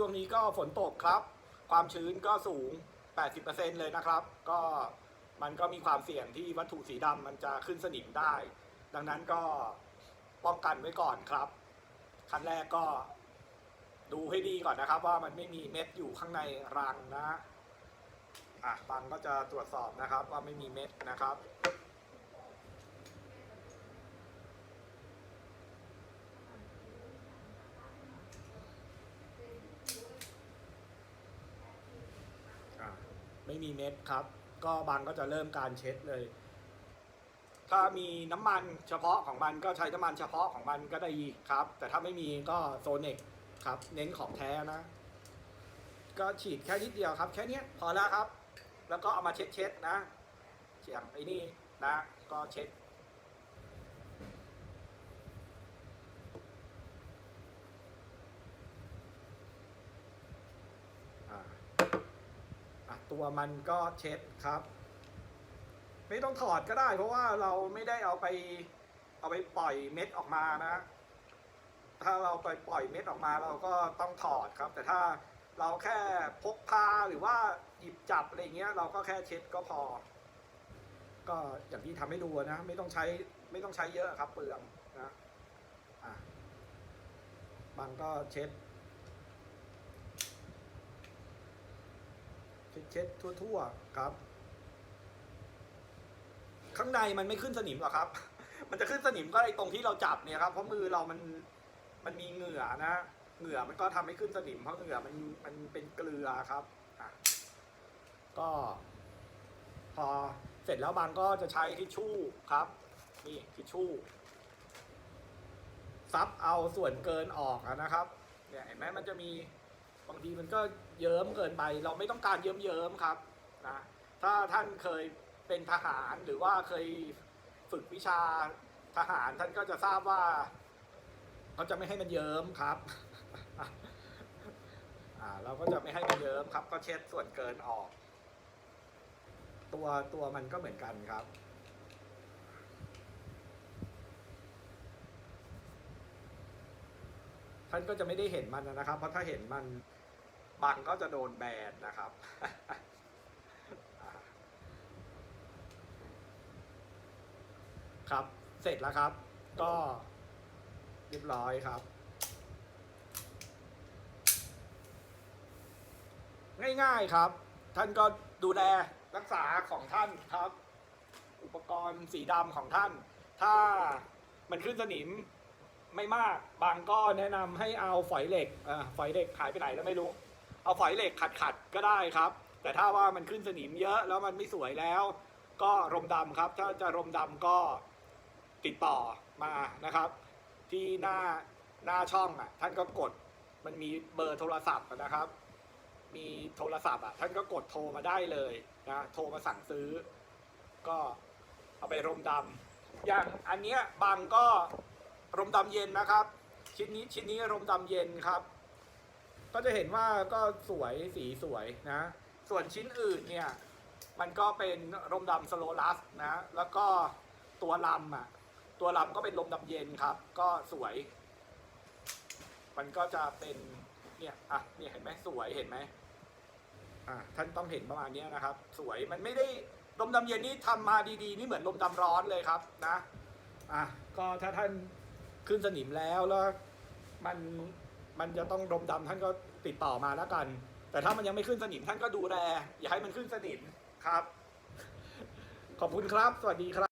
ช่วงนี้ก็ฝนตกครับ ความชื้นก็สูง 80%เลยนะครับ ก็มันก็มีความเสี่ยงที่วัตถุสีดำมันจะขึ้นสนิมได้ ดังนั้นก็ป้องกันไว้ก่อนครับขั้นแรกก็ดูให้ดีก่อนนะครับ ว่ามันไม่มีเม็ดอยู่ข้างในรังนะอะบังก็จะตรวจสอบนะครับว่าไม่มีเม็ดนะครับ ไม่มีเม็ดครับ ก็บังก็จะเริ่มการเช็ดเลย ถ้ามีน้ำมันเฉพาะของมันก็ใช้น้ำมันเฉพาะของมันก็ได้ครับ แต่ถ้าไม่มีก็โซเน็กครับ เน้นของแท้นะ ก็ฉีดแค่นิดเดียวครับ แค่นี้พอแล้วครับ แล้วก็เอามาเช็ดเช็ดนะเฉียงไอ้นี่นะ ก็เช็ด อ่าอะ ตัวมันก็เช็ดครับ ไม่ต้องถอดก็ได้ เพราะว่าเราไม่ได้เอาไป เอาไปปล่อยเม็ดออกมานะ ถ้าเราไปปล่อยเม็ดออกมาเราก็ต้องถอดครับ แต่ถ้าเราแค่พกพาหรือว่าหยิบจับอะไรเงี้ย เราก็แค่เช็ดก็พอ ก็อย่างที่ทำให้ดูนะ ไม่ต้องใช้ไม่ต้องใช้เยอะครับ เปลืองนะอะบางก็เช็ด เช็ดทั่วๆครับ ข้างในมันไม่ขึ้นสนิมหรอครับ มันจะขึ้นสนิมก็ไอ้ตรงที่เราจับเนี่ยครับ เพราะมือเรามันมันมีเหงื่อนะเหงื่อมันก็ทำให้ขึ้นสนิมเพราะเหงื่อมันมันเป็นเกลือครับก็ พอเสร็จแล้วบางก็จะใช้ทิชชู่ครับ นี่ทิชชู่ซับเอาส่วนเกินออกนะครับเนี่ยเห็นไหมมันจะมี บางทีมันก็เยิ้มเกินไป เราไม่ต้องการเยิ้มเยิ้มครับนะถ้าท่านเคยเป็นทหารหรือว่าเคยฝึกวิชาทหารท่านก็จะทราบว่าเขาจะไม่ให้มันเยิ้มครับอ่าเราก็จะไม่ให้มันเยิ้มครับ ก็เช็ดส่วนเกินออก ตัวตัวมันก็เหมือนกันครับท่านก็จะไม่ได้เห็นมันนะครับ เพราะถ้าเห็นมัน บังก็จะโดนแบนนะครับครับ เสร็จแล้วครับ ก็เรียบร้อยครับ ง่ายๆครับ ท่านก็ดูแลรักษาของท่านครับ อุปกรณ์สีดำของท่าน ถ้ามันขึ้นสนิมไม่มาก บางก็แนะนำให้เอาฝอยเหล็กอ่าฝอยเหล็กหายไปไหนแล้วไม่รู้ เอาฝอยเหล็กขัดๆก็ได้ครับ แต่ถ้าว่ามันขึ้นสนิมเยอะแล้วมันไม่สวยแล้ว ก็รมดำครับ ถ้าจะรมดำก็ติดต่อมานะครับ ที่หน้าหน้าช่องอะ ท่านก็กดมันมีเบอร์โทรศัพท์นะครับ มีโทรศัพท์อะท่านก็กดโทรมาได้เลยนะโทรมาสั่งซื้อ ก็เอาไปรมดำอย่างอันเนี้ยบางก็รมดำเย็นนะครับ ชิ้นนี้ชิ้นนี้รมดำเย็นครับ ก็จะเห็นว่าก็สวยสีสวยนะ ส่วนชิ้นอื่นเนี่ย มันก็เป็นรมดำสโลลัสนะ แล้วก็ตัวลำอะ ตัวลำก็เป็นลมดำเย็นครับ ก็สวย มันก็จะเป็นเนี่ยอะเนี่ยเห็นไหมสวยเห็นไหมอะท่านต้องเห็นประมาณนี้นะครับ สวยมันไม่ได้ลมดำเย็นนี่ทำมาดีๆ นี่เหมือนลมดำร้อนเลยครับนะอะก็ถ้าท่านขึ้นสนิมแล้วแล้วมัน มันจะต้องดมดำท่านก็ติดต่อมาแล้วกัน แต่ถ้ามันยังไม่ขึ้นสนิมท่านก็ดูแลอย่าให้มันขึ้นสนิมครับ ขอบคุณครับ สวัสดีครับ